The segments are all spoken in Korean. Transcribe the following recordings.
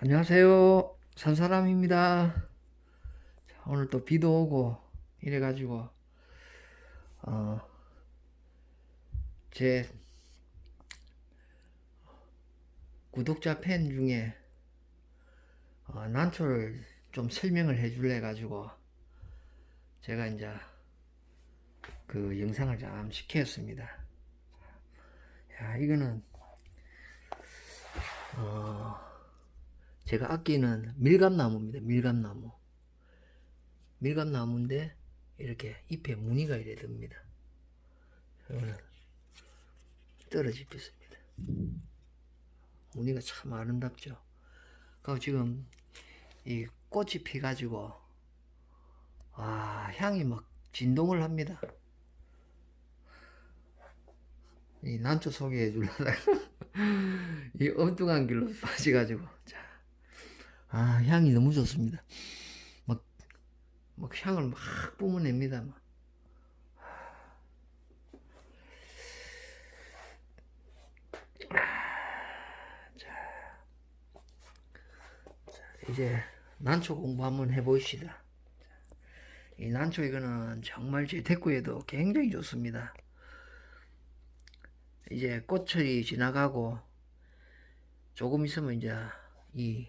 안녕하세요. 산사람입니다. 자, 오늘 또 비도 오고 이래가지고 어, 제 구독자 팬 중에 어, 난초를 좀 설명을 해줄래 가지고 제가 이제 그 영상을 좀 시켰습니다. 야 이거는 어, 제가 아끼는 밀감나무입니다. 밀감나무. 밀감나무인데 이렇게 잎에 무늬가 이래 듭니다. 떨어집니다. 무늬가 참 아름답죠. 그 지금 이 꽃이 피가지고 아 향이 막 진동을 합니다. 이 난초 소개해 주려다가 이 엉뚱한 길로 빠져가지고 자, 아 향이 너무 좋습니다. 막, 막 향을 막 뿜어냅니다. 막. 자, 이제 난초 공부 한번 해보시다. 이 난초 이거는 정말 제 대구에도 굉장히 좋습니다. 이제 꽃철이 지나가고 조금 있으면 이제 이,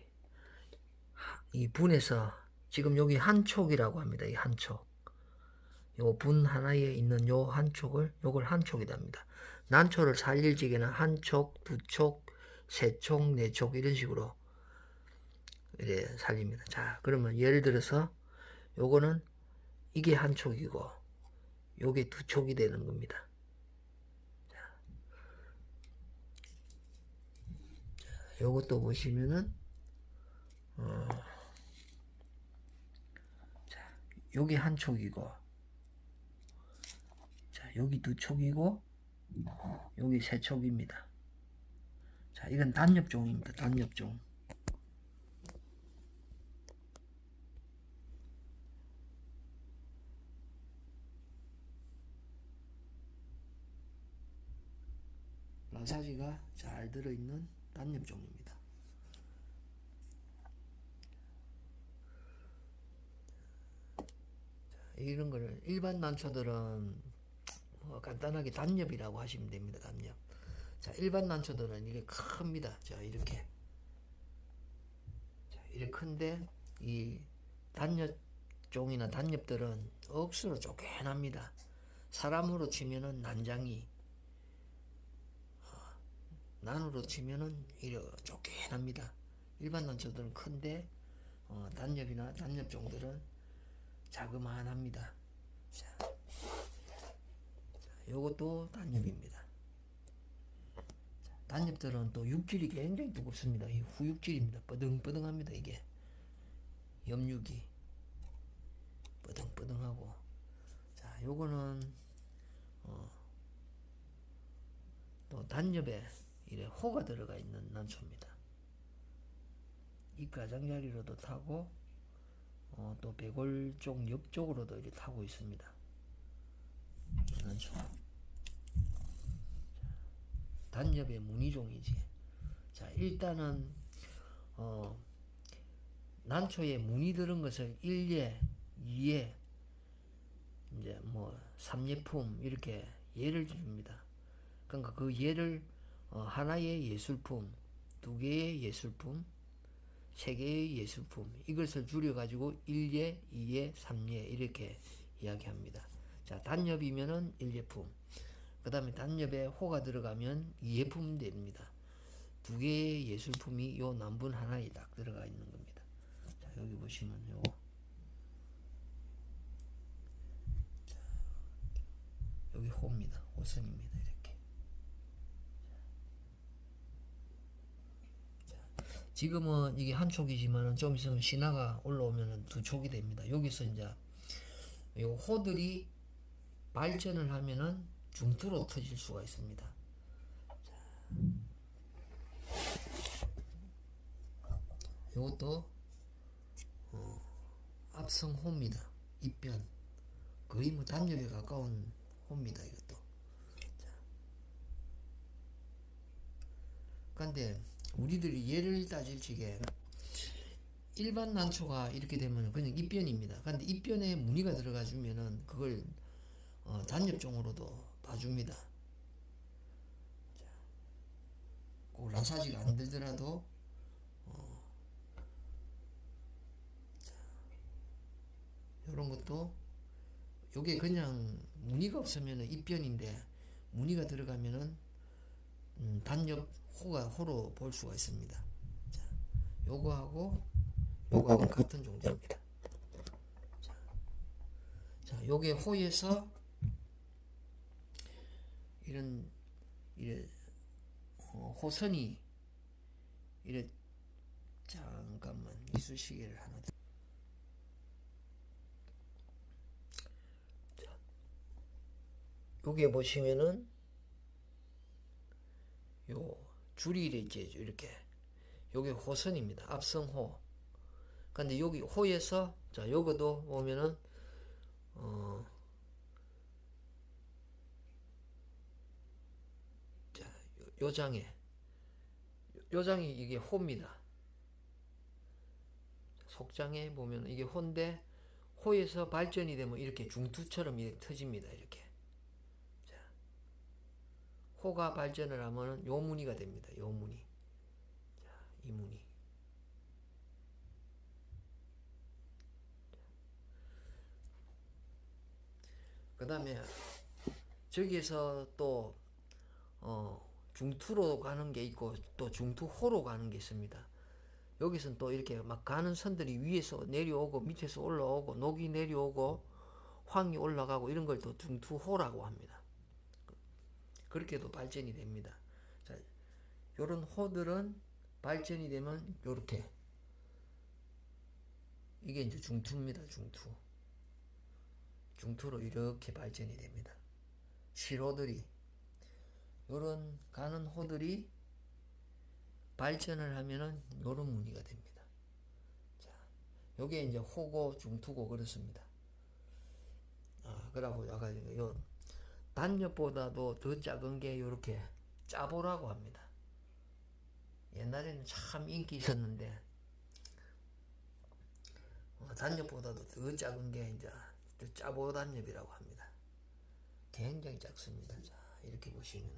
이 분에서 지금 여기 한 촉이라고 합니다. 이 한 촉. 요 분 하나에 있는 요 한 촉을 요걸 한 촉이다 합니다. 난초를 살릴 적에는 한 촉, 두 촉, 세 촉, 네 촉 이런 식으로 이래 살립니다. 자, 그러면 예를 들어서 요거는 이게 한 촉이고 요게 두 촉이 되는 겁니다. 요것도 보시면은 어, 자, 여기 한 촉이고 자, 여기 두 촉이고 여기 세 촉입니다. 자, 이건 단엽종입니다. 단엽종. 마사지가 잘 들어있는 단엽종입니다. 이런 거를 일반 난초들은 뭐 간단하게 단엽이라고 하시면 됩니다. 단엽. 자, 일반 난초들은 이게 큽니다. 자, 이렇게. 자, 이렇게 큰데 이 단엽 종이나 단엽들은 억수로 쪼개납니다. 사람으로 치면은 난장이 난으로 치면은 이래 쪼개납니다. 일반 난초들은 큰데 어, 단엽이나 단엽 종들은 자그마합니다. 자, 자, 요것도 단엽입니다. 자, 단엽들은 또 육질이 굉장히 두껍습니다. 이 후육질입니다. 뻐등뻐등합니다. 이게 염육이 뻐등뻐등하고 자, 요거는 어, 또 단엽에 이래 호가 들어가 있는 난초입니다. 이 가장자리로도 타고 어, 또 배골 쪽 옆쪽으로도 이렇게 타고 있습니다. 이 난초. 자, 단엽의 무늬종이지. 자 일단은 어, 난초에 무늬 들은 것을 1예, 2예, 이제 뭐 3예품 이렇게 예를 줍니다. 그러니까 그 예를 어, 하나의 예술품, 두 개의 예술품, 세 개의 예술품 이것을 줄여 가지고 1예, 2예, 3예 이렇게 이야기합니다. 자, 단엽이면은 1예품. 그다음에 단엽에 호가 들어가면 2예품 됩니다. 두 개의 예술품이 요 남분 하나에 딱 들어가 있는 겁니다. 자, 여기 보시면 요 자, 여기 호입니다. 호선입니다. 이렇게. 지금은 이게 한 촉이지만은 좀 있으면 신화가 올라오면은 두 촉이 됩니다. 여기서 이제 요 호들이 발전을 하면은 중투로 터질 수가 있습니다. 요것도 어, 앞성 호입니다. 입변 거의 뭐 단엽에 가까운 호입니다. 이것도. 그런데 우리들이 예를 따질 적에 일반 난초가 이렇게 되면 그냥 입변입니다. 근데 입변에 무늬가 들어가 주면은 그걸 어, 단엽종으로도 봐줍니다. 자, 꼭 라사지가 안 들더라도 어, 이런 것도 요게 그냥 무늬가 없으면은 입변인데 무늬가 들어가면은 음, 단엽 호가 호로 볼 수가 있습니다. 자, 요거하고 요거하고 같은 종자입니다. 자, 자, 요게 호에서 이런 이래 어, 호선이 이래 잠깐만 이쑤시개를 하나 더. 자, 여기에 보시면은 요 줄이 이렇게 이렇게 요게 호선입니다. 앞성호. 근데 여기 호에서 자 요거도 보면은 어 자, 요, 요 장에 요- 요 장이 이게 호입니다. 속장에 보면 이게 호인데 호에서 발전이 되면 이렇게 중투처럼 이렇게 터집니다. 이렇게. 자, 호가 발전을 하면 요 무늬가 됩니다. 요 무늬. 자, 이 무늬. 그 다음에 저기에서 또 어, 중투로 가는 게 있고 또 중투호로 가는 게 있습니다. 여기서는 또 이렇게 막 가는 선들이 위에서 내려오고 밑에서 올라오고 녹이 내려오고 황이 올라가고 이런 걸 또 중투호라고 합니다. 그렇게도 발전이 됩니다. 자, 요런 호들은 발전이 되면 요렇게 이게 이제 중투입니다. 중투. 중투로 이렇게 발전이 됩니다. 실호들이 요런 가는 호들이 발전을 하면은 요런 무늬가 됩니다. 자, 요게 이제 호고 중투고 그렇습니다. 아, 그러고 아까 요 단엽보다도 더 작은 게 요렇게 짜보라고 합니다. 옛날에는 참 인기 있었는데 어, 단엽보다도 더 작은 게 이제 저 짜보 단엽이라고 합니다. 굉장히 작습니다. 자, 이렇게 보시면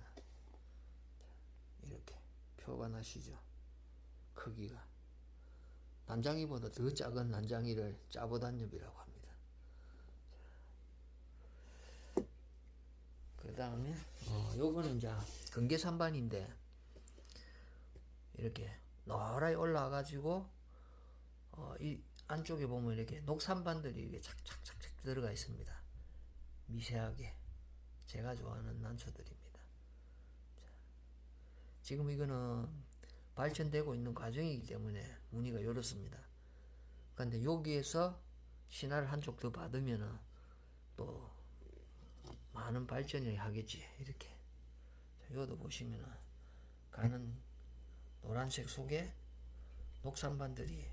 이렇게 표가 나시죠? 크기가 난장이보다 더 작은 난장이를 짜보 단엽이라고 합니다. 그 다음에 어, 요거는 이제 근계산반인데 이렇게 노랗게 올라와가지고 어, 이 안쪽에 보면 이렇게 녹산반들이 이렇게 착착착착 들어가 있습니다. 미세하게 제가 좋아하는 난초들입니다. 자, 지금 이거는 발전되고 있는 과정이기 때문에 무늬가 이렇습니다. 그런데 여기에서 신화를 한쪽 더 받으면은 또 많은 발전을 하겠지 이렇게. 자, 이것도 보시면은 가는 노란색 속에 녹산반들이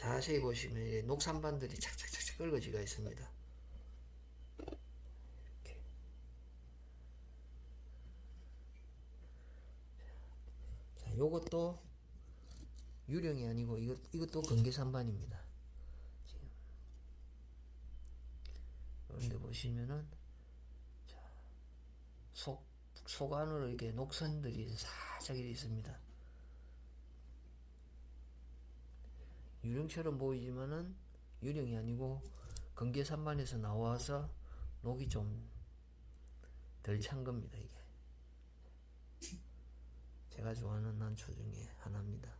자세히 보시면 이 녹산반들이 착착착착 긁어지가 있습니다. 자, 요것도 유령이 아니고 이것 이것도 건계산반입니다. 지금 그런데 보시면은 자, 속, 속 안으로 이렇게 녹선들이 살짝 있습니다. 유령처럼 보이지만은 유령이 아니고 건계산반에서 나와서 녹이 좀 덜 찬 겁니다 이게 제가 좋아하는 난초 중에 하나입니다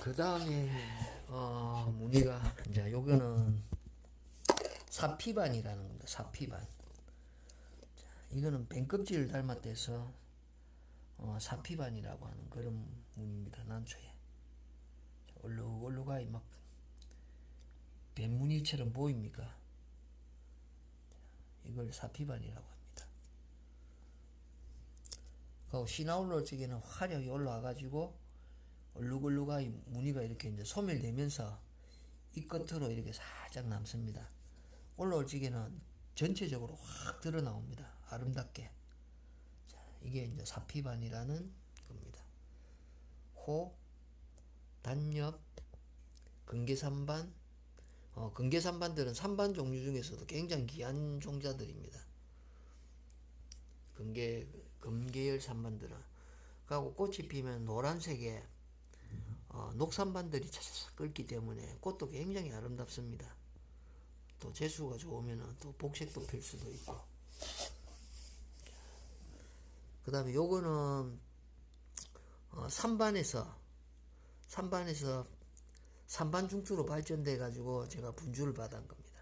그 다음에 어 무늬가 이제 요거는 사피반이라는 겁니다 사피반 자, 이거는 뱀껍질을 닮았대서 어, 사피반이라고 하는 그런 무늬입니다. 난초에. 얼룩얼룩하게 막 뱀무늬처럼 보입니까? 자, 이걸 사피반이라고 합니다. 그 시나올로 쪽에는 화력이 올라와가지고 얼룩얼룩하게 무늬가 이렇게 이제 소멸되면서 이 끝으로 이렇게 살짝 남습니다. 올라올 적에는 전체적으로 확 드러 나옵니다. 아름답게. 자, 이게 이제 사피반이라는 겁니다. 호, 단엽, 근계산반, 어, 근계산반들은 산반 종류 중에서도 굉장히 귀한 종자들입니다. 근계, 금계열 산반들은. 그리고 꽃이 피면 노란색에 어, 녹산반들이 차차차 끓기 때문에 꽃도 굉장히 아름답습니다. 또 재수가 좋으면 또 복색도 필 수도 있고. 그 다음에 요거는 어, 산반에서 산반에서 산반 중투로 발전돼 가지고 제가 분주를 받은 겁니다.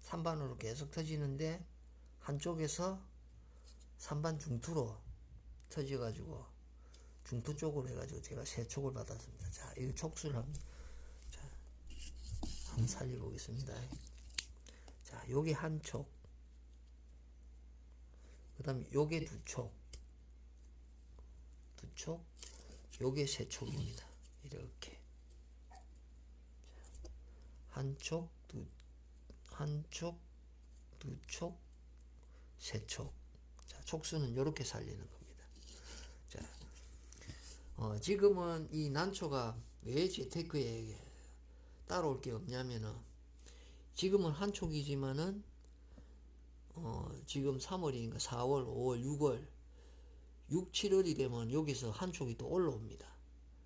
산반으로 계속 터지는데 한쪽에서 산반 중투로 터져 가지고 중투 쪽으로 해가지고 제가 세 촉을 받았습니다. 자, 이 촉수를 한번 자, 한번 살려보겠습니다. 자, 요게 한 촉. 그 다음에 요게 두 촉. 두 촉. 요게 세 촉입니다. 이렇게. 한 촉, 두, 한 촉, 두 촉, 세 촉. 자, 촉수는 요렇게 살리는 겁니다. 자, 어, 지금은 이 난초가 왜 재테크에 따라올 게 없냐면은 지금은 한 촉이지만은 어, 지금 3월이니까 4월, 5월, 6월, 6, 7월이 되면 여기서 한 촉이 또 올라옵니다.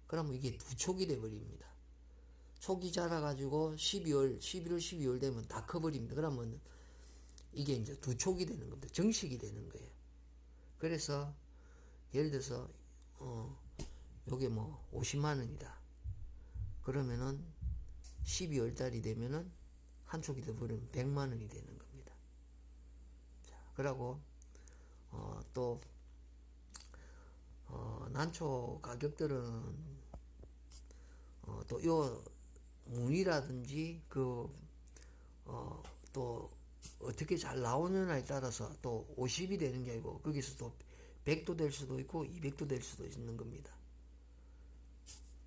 그러면 이게 두 촉이 돼 버립니다. 촉이 자라가지고 12월, 11월, 12월 되면 다 커버립니다. 그러면 이게 이제 두 촉이 되는 겁니다. 정식이 되는 거예요. 그래서 예를 들어서 어, 요게 뭐 50만 원이다. 그러면은 12월 달이 되면은 한 촉이 더 버리면 100만 원이 되는 겁니다. 자, 그러고 어, 또 어, 난초 가격들은 어, 또요 무늬라든지 그 어, 또 어떻게 잘 나오느냐에 따라서 또 50이 되는 게 아니고 거기서 또 100도 될 수도 있고 200도 될 수도 있는 겁니다.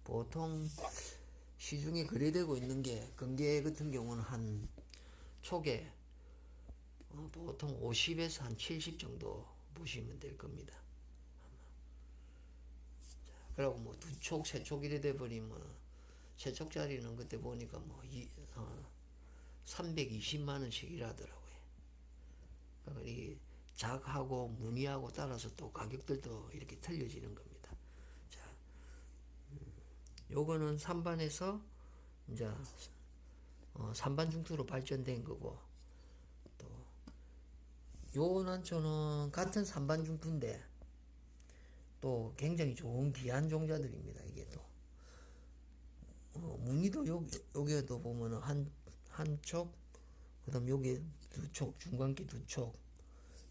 보통 시중에 거래되고 있는 게 건계 같은 경우는 한 촉에 어, 보통 50에서 한 70 정도 보시면 될 겁니다. 자, 그리고 뭐 두 촉, 세 촉 이래 돼 버리면 세 촉짜리는 그때 보니까 뭐 이, 어, 320만 원씩이라더라고요. 그러니까 이 작하고 무늬하고 따라서 또 가격들도 이렇게 틀려지는 겁니다. 요거는 3반에서 이제 어, 3반 중투로 발전된 거고 또 요 난초는 같은 3반 중투인데 또 굉장히 좋은 귀한 종자들입니다. 이게 또 어, 무늬도 요, 여기에도 보면은 한, 한 촉, 그 다음 여기 두 촉, 중간기 두 촉,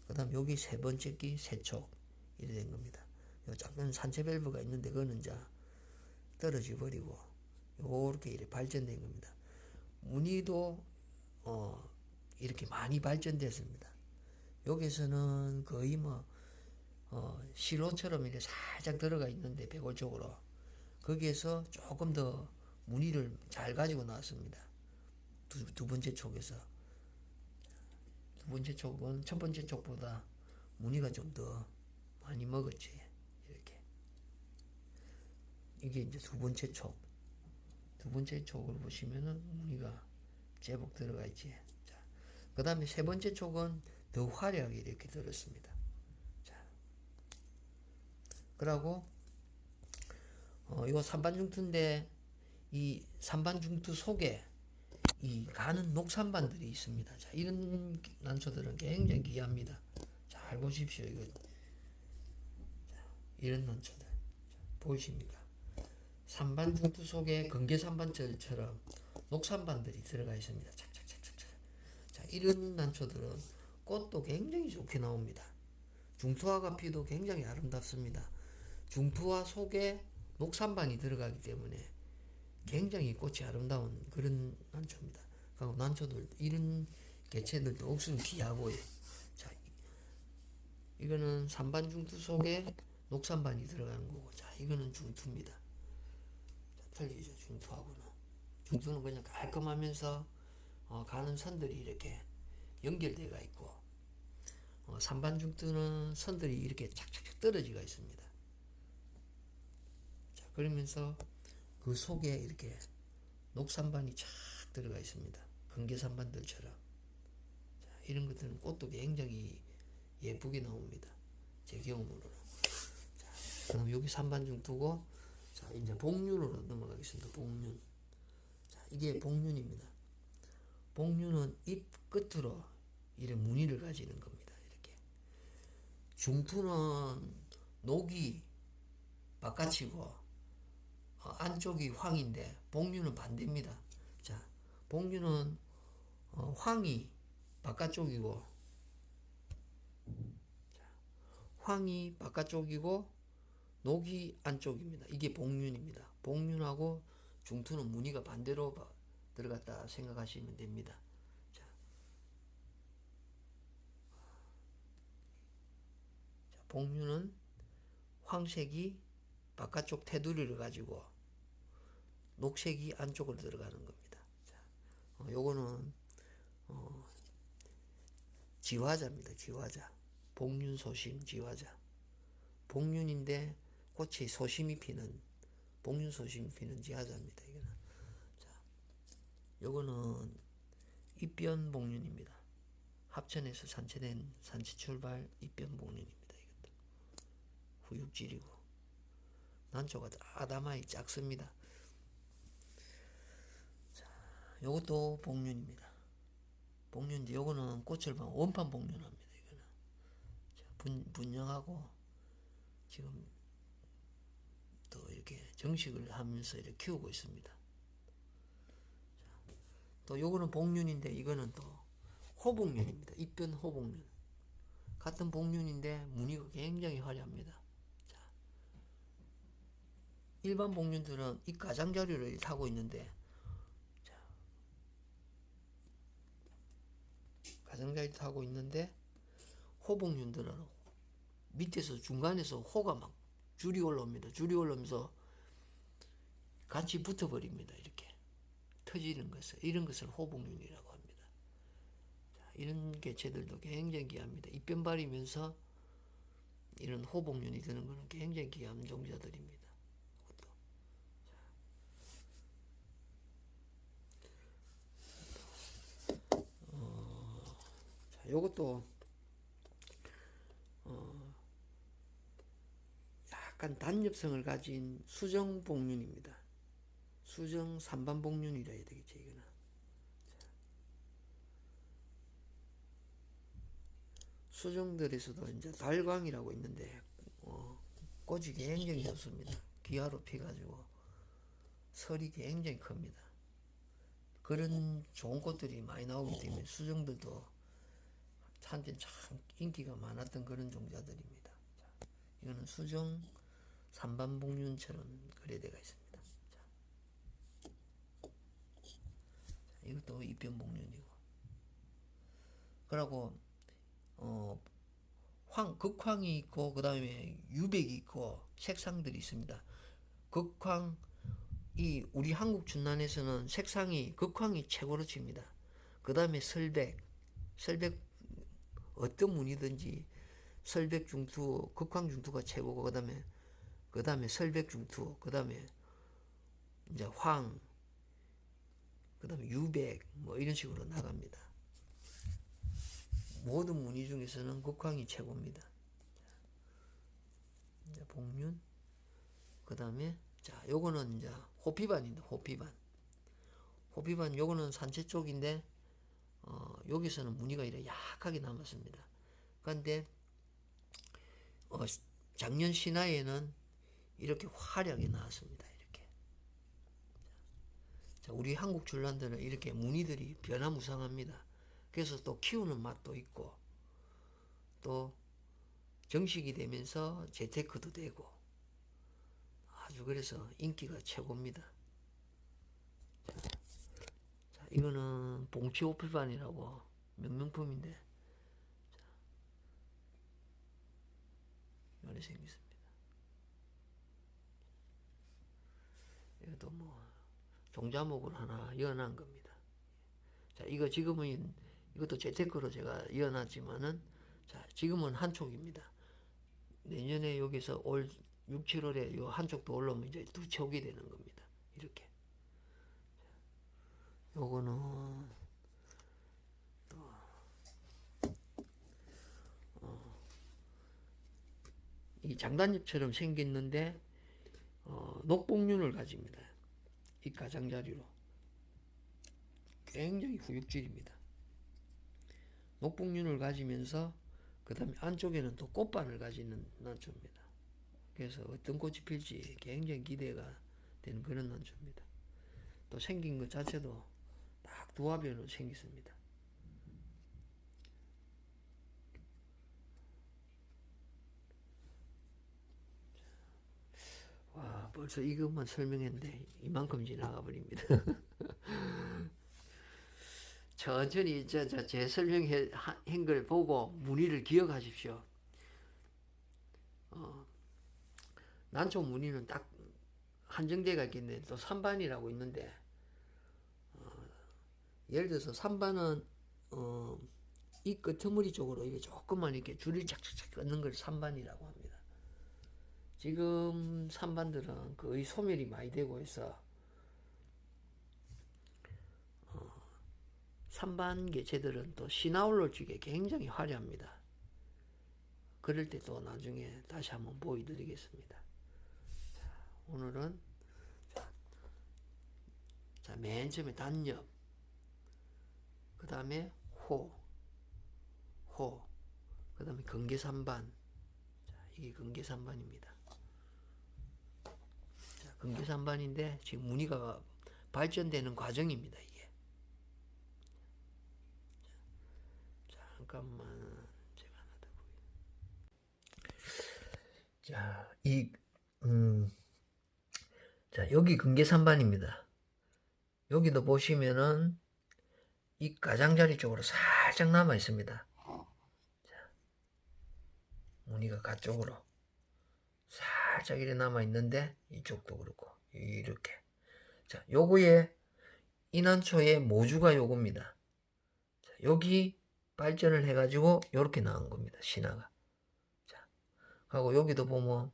그 다음 여기 세 번째 끼 세 촉, 이래 된 겁니다. 요 작은 산채 밸브가 있는데, 그거는 이제 떨어져 버리고, 요렇게 이렇게 발전된 겁니다. 무늬도, 어, 이렇게 많이 발전됐습니다. 여기서는 거의 뭐, 어, 실로처럼 이렇게 살짝 들어가 있는데, 배골 쪽으로. 거기에서 조금 더 무늬를 잘 가지고 나왔습니다. 두, 두 번째 촉에서. 두 번째 촉은 첫 번째 촉보다 무늬가 좀 더 많이 먹었지. 이게 이제 두 번째 촉. 두 번째 촉을 보시면은 무늬가 제법 들어가 있지. 자, 그 다음에 세 번째 촉은 더 화려하게 이렇게 들었습니다. 자, 그러고 어, 이거 삼반중투인데 이 삼반중투 속에 이 가는 녹산반들이 있습니다. 자, 이런 난초들은 굉장히 귀합니다. 잘 보십시오. 이거 자, 이런 난초들 자, 보이십니까? 삼반중투 속에 건개삼반철처럼 녹산반들이 들어가 있습니다. 착착착착착. 자, 이런 난초들은 꽃도 굉장히 좋게 나옵니다. 중투화가 피도 굉장히 아름답습니다. 중투화 속에 녹산반이 들어가기 때문에 굉장히 꽃이 아름다운 그런 난초입니다. 그리고 난초들 이런 개체들도 억수로 귀하고요. 자, 이거는 산반 중투 속에 녹산반이 들어가는 거고, 자, 이거는 중투입니다. 자, 틀리죠 중투하고는. 중투는 그냥 깔끔하면서 어, 가는 선들이 이렇게 연결되어 있고 어, 산반중두는 선들이 이렇게 착착착 떨어지가 있습니다. 자, 그러면서 그 속에 이렇게 녹산반이 쫙 들어가 있습니다. 금계산반들처럼. 자, 이런 것들은 꽃도 굉장히 예쁘게 나옵니다. 제 경험으로는. 자, 그럼 여기 산반중 두고, 자, 이제 복륜으로 넘어가겠습니다. 복륜. 자, 이게 복륜입니다. 복륜은 잎 끝으로 이런 무늬를 가지는 겁니다. 이렇게. 중투는 녹이 바깥이고, 어, 안쪽이 황인데, 복륜은 반대입니다. 자, 복륜은 어, 황이 바깥쪽이고, 자, 황이 바깥쪽이고, 녹이 안쪽입니다. 이게 복륜입니다. 복륜하고 중투는 무늬가 반대로 바- 들어갔다 생각하시면 됩니다. 자, 자, 복륜은 황색이 바깥쪽 테두리를 가지고 녹색이 안쪽으로 들어가는 겁니다. 자, 어, 요거는 어, 지화자입니다. 지화자. 복륜 소심 지화자. 복륜인데 꽃이 소심이 피는 복륜 소심이 피는 지화자입니다. 이거는 자, 요거는 입변 복륜입니다. 합천에서 산채된 산채 출발 입변 복륜입니다. 이것도 후육질이고 난초가 아담하이 작습니다. 자, 요것도 복륜입니다. 복륜인데 요거는 꽃을 보면 원판 복륜합니다. 이거는 자, 분, 분영하고 지금 또 이렇게 정식을 하면서 이렇게 키우고 있습니다. 자, 또 요거는 복륜인데 이거는 또 호복륜입니다. 입변 호복륜. 같은 복륜인데 무늬가 굉장히 화려합니다. 자, 일반 복륜들은 이 가장자리를 타고 있는데 자, 가장자리 타고 있는데 호복륜들은 밑에서 중간에서 호가 막 줄이 올라옵니다. 줄이 올라오면서 같이 붙어버립니다. 이렇게 터지는 것을 이런 것을 호복륜이라고 합니다. 자, 이런 개체들도 굉장히 귀합니다. 입변 발이면서 이런 호복륜이 드는 것은 굉장히 귀한 종자들입니다. 그것도. 자, 어, 자, 요것도 약간 단엽성을 가진 수정 복륜입니다. 수정 삼반 복륜이라 해야 되겠죠, 이거는. 자. 수정들에서도 이제 달광이라고 있는데, 어, 꽃이 굉장히 좋습니다. 기아로 피가지고, 설이 굉장히 큽니다. 그런 좋은 꽃들이 많이 나오기 때문에 수정들도 한때 참 인기가 많았던 그런 종자들입니다. 자, 이거는 수정 삼반복륜처럼 거래되어 있습니다. 자. 자, 이것도 입변복륜이고. 그러고 어, 황 극황이 있고 그 다음에 유백이 있고 색상들이 있습니다. 극황 이 우리 한국 준난에서는 색상이 극황이 최고로 칩니다. 그 다음에 설백, 설백 어떤 무늬든지 설백 중투, 극황 중투가 최고고 그 다음에 그 다음에 설백 중투, 그 다음에 이제 황, 그 다음에 유백 뭐 이런 식으로 나갑니다. 모든 무늬 중에서는 극황이 최고입니다. 이제 복륜, 그 다음에 자, 요거는 이제 호피반입니다. 호피반. 호피반 요거는 산채 쪽인데 어, 여기서는 무늬가 이래 약하게 남았습니다. 그런데 어, 작년 신화에는 이렇게 화려하게 나왔습니다. 이렇게. 자, 우리 한국 줄란들은 이렇게 무늬들이 변화무쌍합니다. 그래서 또 키우는 맛도 있고 또 정식이 되면서 재테크도 되고 아주 그래서 인기가 최고입니다. 자, 자 이거는 봉치 오피반이라고 명명품인데 자, 이렇게 생겼습니다. 이것도 뭐 종자목을 하나 연한 겁니다. 자, 이거 지금은 이것도 재테크로 제가 이어놨지만은 자, 지금은 한 촉입니다. 내년에 여기서 올 6, 7월에 요 한쪽도 올라오면 이제 두 촉이 되는 겁니다. 이렇게. 요거는 또 어, 이 장단잎처럼 생겼는데 어, 녹복륜을 가집니다. 이 가장자리로 굉장히 후육질입니다. 녹복륜을 가지면서 그 다음에 안쪽에는 또 꽃반을 가지는 난초입니다. 그래서 어떤 꽃이 필지 굉장히 기대가 되는 그런 난초입니다. 또 생긴 것 자체도 딱 두화변으로 생겼습니다. 와 벌써 이것만 설명했는데 이만큼 지나가 버립니다. 천천히 저, 저, 제 설명한 걸 보고 무늬를 기억하십시오. 어, 난초 무늬는 딱 한정대가 있겠네. 또 3반이라고 있는데 어, 예를 들어서 3반은 어, 이 끄트머리 쪽으로 이게 조금만 이렇게 줄을 착착착 끊는 걸 3반이라고 합니다. 지금 3반들은 거의 소멸이 많이 되고 있어 3반 개체들은 또 시나올로 쪽에 굉장히 화려합니다. 그럴 때 또 나중에 다시 한번 보여드리겠습니다. 자, 오늘은 자, 자, 맨 처음에 단엽, 그 다음에 호, 호, 그 다음에 건개삼반. 자, 이게 건개삼반입니다. 자, 건개삼반인데 지금 무늬가 발전되는 과정입니다. 이게. 잠깐만 제가 하나 더 보여. 자, 이 음. 자, 여기 근계산반입니다. 여기도 보시면은 이 가장자리 쪽으로 살짝 남아 있습니다. 자, 무늬가 가쪽으로 살 짝 이렇게 남아 있는데 이쪽도 그렇고 이렇게. 자, 요거에 인한초의 모주가 요겁니다. 자, 여기 발전을 해가지고 이렇게 나온 겁니다. 신화가. 자, 하고 여기도 보면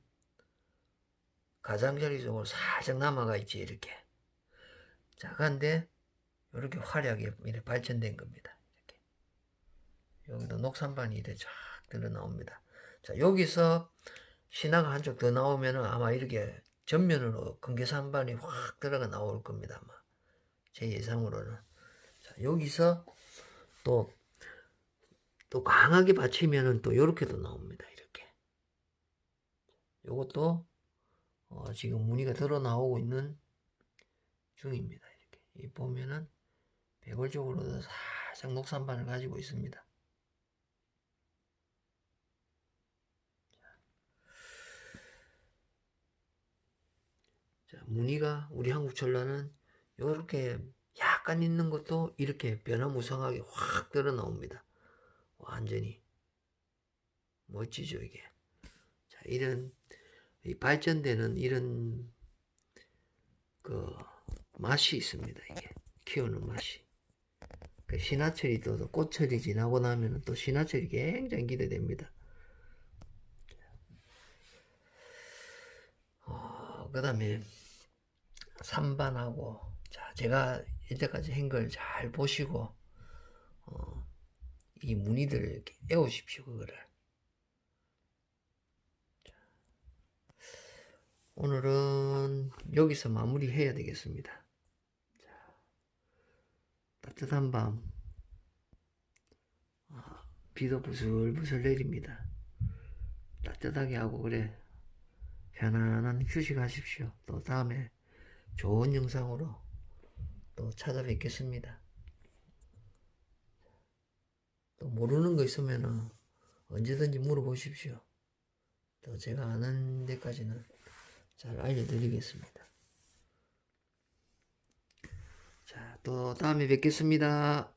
가장자리 쪽으로 살짝 남아가 있지 이렇게. 자, 근데 이렇게 화려하게 이렇게 발전된 겁니다. 이렇게. 여기도 녹산반이 이렇게 쫙 들어 나옵니다. 자, 여기서 신화가 한쪽 더 나오면은 아마 이렇게 전면으로 근계산반이 확 들어가 나올 겁니다. 아마 제 예상으로는. 자, 여기서 또 또 강하게 받치면은 또 이렇게도 나옵니다. 이렇게. 요것도 어 지금 무늬가 들어 나오고 있는 중입니다. 이렇게. 이 보면은 백월적으로도 살짝 녹산반을 가지고 있습니다. 자, 무늬가 우리 한국 전라는 이렇게 약간 있는 것도 이렇게 변화무쌍하게 확 드러 나옵니다. 완전히 멋지죠 이게. 자 이런 이 발전되는 이런 그 맛이 있습니다 이게 키우는 맛이. 그 신화철이 또 꽃철이 지나고 나면은 또 신화철이 굉장히 기대됩니다. 어, 그 다음에 산반하고 자 제가 이제까지 한 걸 잘 보시고 어, 이 무늬들을 이렇게 애우십시오, 그거를. 오늘은 여기서 마무리 해야 되겠습니다. 자, 따뜻한 밤, 아, 비도 부슬부슬 내립니다. 따뜻하게 하고 그래. 편안한 휴식하십시오. 또 다음에 좋은 영상으로 또 찾아뵙겠습니다. 또 모르는 거 있으면 언제든지 물어보십시오. 또 제가 아는 데까지는 잘 알려드리겠습니다. 자, 또 다음에 뵙겠습니다.